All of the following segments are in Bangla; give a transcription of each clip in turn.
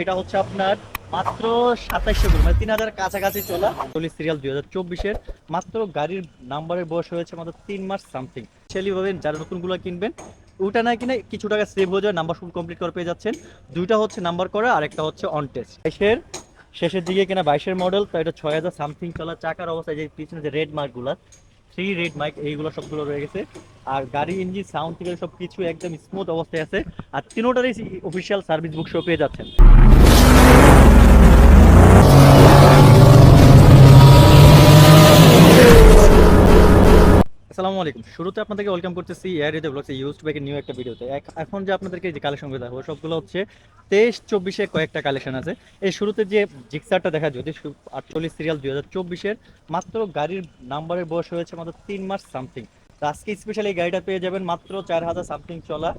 এটা হচ্ছে আপনার মাত্র করে মানে তিন হাজার কাছাকাছি চলা। চল্লিশ সিরিয়াল দুই হাজার চব্বিশের, মাত্র গাড়ির নাম্বারের বয়স হয়েছে মাত্র তিন মাস সামথিং যারা নতুনগুলো কিনবেন, ওটা না কিনে কিছু টাকা সেভ হয়ে যায় নাম্বার কমপ্লিট করে পেয়ে যাচ্ছেন। দুইটা হচ্ছে নাম্বার করা, আর একটা হচ্ছে অন টেস্ট বাইশের, শেষের দিকে কিনা বাইশের মডেল তো এটা ছয় হাজার সামথিং চলা। চাকার অবস্থায় যে পিছনে যে রেড মার্কগুলো থ্রি রেড মাইক এইগুলো সবগুলো রয়ে গেছে। আর গাড়ি ইঞ্জিন সাউন্ড থেকে সব কিছু একদম স্মুথ অবস্থায় আছে। আর তিনোটারই অফিসিয়াল সার্ভিস বুক শো পেয়ে যাচ্ছেন। আলাইকুম। শুরুতে আপনাদেরকে ওয়েলকাম করতেছি এয়ার ইতে ব্লগস ইউজড বাইকের নিউ একটা ভিডিওতে এখন যে আপনাদেরকে যে কালেকশনগুলো দেখাবো, সবগুলো হচ্ছে তেইশ চব্বিশে কয়েকটা কালেকশন আছে। এই শুরুতে যে জিক্সারটা দেখা যদি আটচল্লিশ সিরিয়াল দুই হাজার চব্বিশের, মাত্র গাড়ির নাম্বারের বয়স হয়েছে মাত্র তিন মাস সামথিং আজকে স্পেশালি এই গাড়িটা পেয়ে যাবেন মাত্র চার হাজার সামথিং চলা।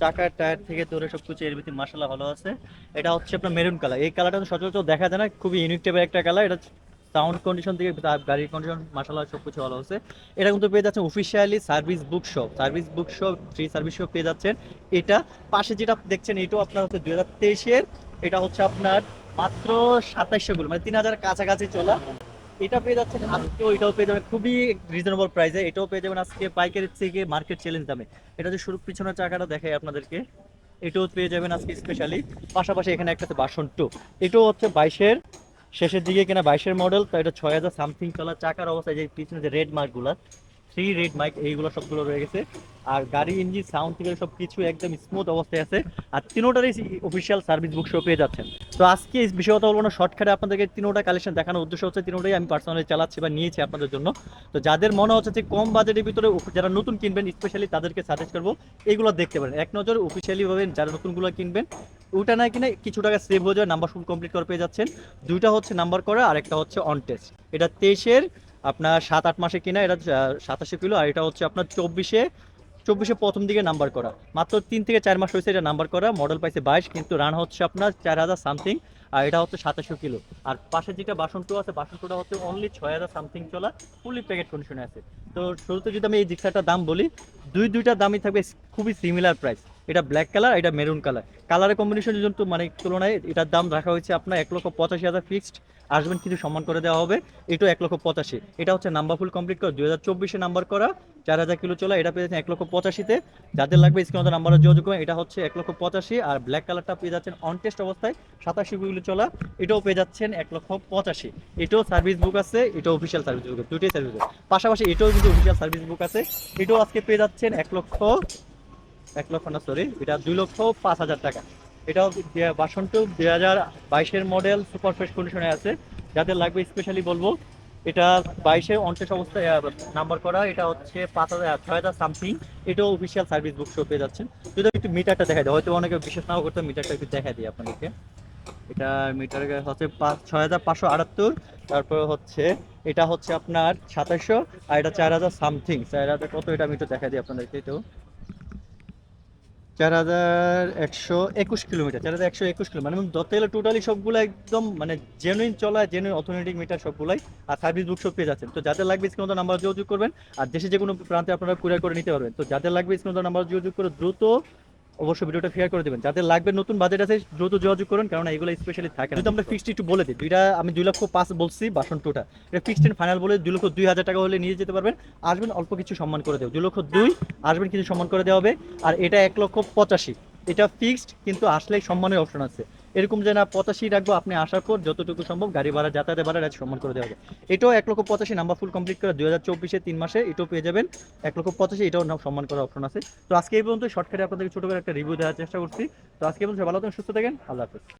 চাকার টায়ার থেকে ধরে সব কিছু, এর ভিতরে মাসালা ভালো আছে। এটা হচ্ছে আপনার মেরুন কালার এই কালারটা সচরাচর দেখা যায় না, খুবই ইউনিক টাইপের একটা কালার এটা সাউন্ড কন্ডিশন থেকে গাড়ির কন্ডিশন মাসালা সব কিছু ভালো আছে। এটা কিন্তু পেয়ে যাচ্ছেন officially service book shop service book shop free service shop পেয়ে যাচ্ছেন। এটা পাশে যেটা দেখছেন, এটাও আপনার হচ্ছে দুই হাজার তেইশের এটা হচ্ছে আপনার মাত্র সাতাইশশো গুলো মানে তিন হাজার কাছাকাছি চলা। এটা পেয়ে যাচ্ছেন আজকেও, এটাও পেয়ে যাবেন খুবই রিজনেবল প্রাইসে এটাও পেয়ে যাবেন আজকে পাইকারি থেকে মার্কেট চ্যালেঞ্জ দামে। এটা যে শুরু পিছনের চাকাটা দেখাই আপনাদেরকে। এটাও পেয়ে যাবেন আজকে স্পেশালি পাশাপাশি এখানে একটা বাসন টু এটাও হচ্ছে বাইশের শেষের দিকে কিনা বাইশের মডেল তো এটা ছয় হাজার সামথিং চলা চাকার অবস্থায় যে পিছনে যে রেড মার্কগুলো থ্রি রেড মাইক এইগুলো সবগুলো রয়ে গেছে। আর গাড়ি ইঞ্জিন সাউন্ড থেকে সব কিছু একদম স্মুথ অবস্থায় আছে। আর তিনোটারই অফিসিয়াল সার্ভিস বুক শো পেয়ে যাচ্ছেন। তো আজকে এই বিষয়টা বলব না শর্টকাটে আপনাদেরকে তিনোটা কালেকশন দেখানোর উদ্দেশ্য হচ্ছে, তিনোটাই আমি পার্সোনালি চালাচ্ছি বা নিয়েছি আপনাদের জন্য। তো যাদের মনে হচ্ছে যে কম বাজেটের ভিতরে যারা নতুন কিনবেন স্পেশালি তাদেরকে সাজেস্ট করব এইগুলো দেখতে পারেন। এক নজর অফিসিয়ালি ভাবেন, যারা নতুনগুলো কিনবেন, ওটা না কিনে কিছু টাকা সেভ হয়ে যায় নাম্বার ফুল কমপ্লিট করে পেয়ে যাচ্ছেন। দুইটা হচ্ছে নাম্বার করা আর একটা হচ্ছে অন টেস্ট এটা তেইশের আপনার সাত, আট মাসে কিনা, এটা সাতাশে কিলো, আর এটা হচ্ছে আপনার চব্বিশে চব্বিশে প্রথম দিকে নাম্বার করা। মাত্র তিন থেকে চার মাস হয়েছে এটা নাম্বার করা মডেল পাইছে বাইশ, কিন্তু রান হচ্ছে আপনার চার হাজার সামথিং আর এটা হচ্ছে সাতাশো কিলো। আর পাশে যেটা বাসন টু আছে বাসন টুটা হচ্ছে অনলি ছয় হাজার সামথিং চলা ফুলি প্যাকেট কন্ডিশনে আছে। তো শুরুতে যদি আমি এই জিক্সাটার দাম বলি, দুই, দুইটা দামই থাকবে, খুবই সিমিলার প্রাইস এটা ব্ল্যাক কালার এটা মেরুন কালার কালারের কম্বিনেশন জন্য মানে তুলনায় এটার দাম রাখা হয়েছে আপনার এক লক্ষ পঁচাশি হাজার ফিক্সড আসবেন কিছু সম্মান করে দেওয়া হবে, এটাও এক লক্ষ পঁচাশি। এটা হচ্ছে নাম্বার ফুল কমপ্লিট করা, দুই হাজার চব্বিশে নাম্বার করা, চার হাজার কিলো চলা, এটা পেয়ে যাচ্ছেন এক লক্ষ পঁচাশিতে। যাদের লাগবে স্ক্রিনে নাম্বারে যোগাযোগ করবেন এটা হচ্ছে এক লক্ষ পঁচাশি, আর ব্ল্যাক কালারটা পেয়ে যাচ্ছেন অন টেস্ট অবস্থায়, সাতাশি কিলো চলা, এটাও পেয়ে যাচ্ছেন এক লক্ষ পঁচাশি। এটাও সার্ভিস বুক আছে, এটাও অফিসিয়াল সার্ভিস বুক দুটোই সার্ভিস বুক পাশাপাশি এটাও কিন্তু অফিসিয়াল সার্ভিস বুক আছে, এটাও আজকে পেয়ে যাচ্ছেন এক লক্ষ এক লক্ষ না সরি এটা দুই লক্ষ পাঁচ হাজার টাকা। এটাও বাসন টু দুই হাজার বাইশের মডেল সুপার ফ্রেশ কন্ডিশনে আছে। যাদের লাগবে স্পেশালি বলব, এটা বাইশে অনটেস অবস্থায় নাম্বার করা, এটা হচ্ছে পাঁচ হাজার, ছয় হাজার সামথিং এটাও অফিসিয়াল সার্ভিস বুক শো পেয়ে যাচ্ছেন। যদি একটু মিটারটা দেখা দেয় হয়তো অনেকে বিশেষ নাও করতে মিটারটা একটু দেখা দিই আপনাদেরকে। এটা মিটার হচ্ছে পাঁচ, ছয় হাজার পাঁচশো আটাত্তর। তারপরে হচ্ছে, এটা হচ্ছে আপনার সাতাশশো, আর এটা চার হাজার সামথিং চার হাজার কত, এটা আমি একটু দেখা দিই আপনাদেরকে একটু চার হাজার একশো একুশ কিলোমিটার, চার হাজার একশো একুশ কিলোমিটার মানে ধরতে টোটালি সবগুলো একদম মানে জেনুইন চলা জেনুইন অথেন্টিক মিটার সবগুলাই, আর সার্ভিস বুক সব পেয়ে যাচ্ছেন। তো যাদের লাগবে স্ক্রিন নাম্বার যোগাযোগ করবেন, আর দেশে যে কোনো প্রান্তে আপনারা কুরিয়ার করে নিতে পারবেন। তো যাদের লাগবে স্ক্রিন নাম্বার যোগাযোগ করে দ্রুত অবশ্যই ভিডিওটা শেয়ার করে দেবেন। যাদের লাগবে নতুন বাজেট আছে, দ্রুত যোগাযোগ করুন কারণ এগুলো স্পেশালি থাকে। যদি আমরা ফিক্সড একটু বলে দিই, দুইটা, আমি দুই লক্ষ পাঁচ বলছি বাসন টুটা এটা ফিক্সড এন্ড ফাইনাল বলে দুই লক্ষ দুই হাজার টাকা হলে নিয়ে যেতে পারবেন। আসবেন, অল্প কিছু সম্মান করে দেবো দুই লক্ষ দুই, আসবেন, কিছু সম্মান করে দেওয়া হবে। আর এটা এক লক্ষ পঁচাশি। এটা ফিক্সড কিন্তু আসলে সম্মানের অপশন আছে। এরকম যে না, পঁচাশি রাখব, আপনি আসার পর যতটুকু সম্ভব গাড়ি ভাড়া, যাতায়াতের ভাড়া রাজ সম্মান করে দেওয়া যায়। এটাও এক লক্ষ পঁচাশি নাম্বার ফুল কমপ্লিট করে দুই হাজার চব্বিশে তিন মাসে এটাও পেয়ে যাবেন। এক লক্ষ পঁচাশি, এটাও সম্মান করার অপশন আছে। তো আজকে এই পর্যন্ত শর্টকাটে আপনাদের ছোটো করে একটা রিভিউ দেওয়ার চেষ্টা করছি। তো আজকে পর্যন্ত ভালো থাকেন, সুস্থ থাকেন। আল্লাহ হাফেজ।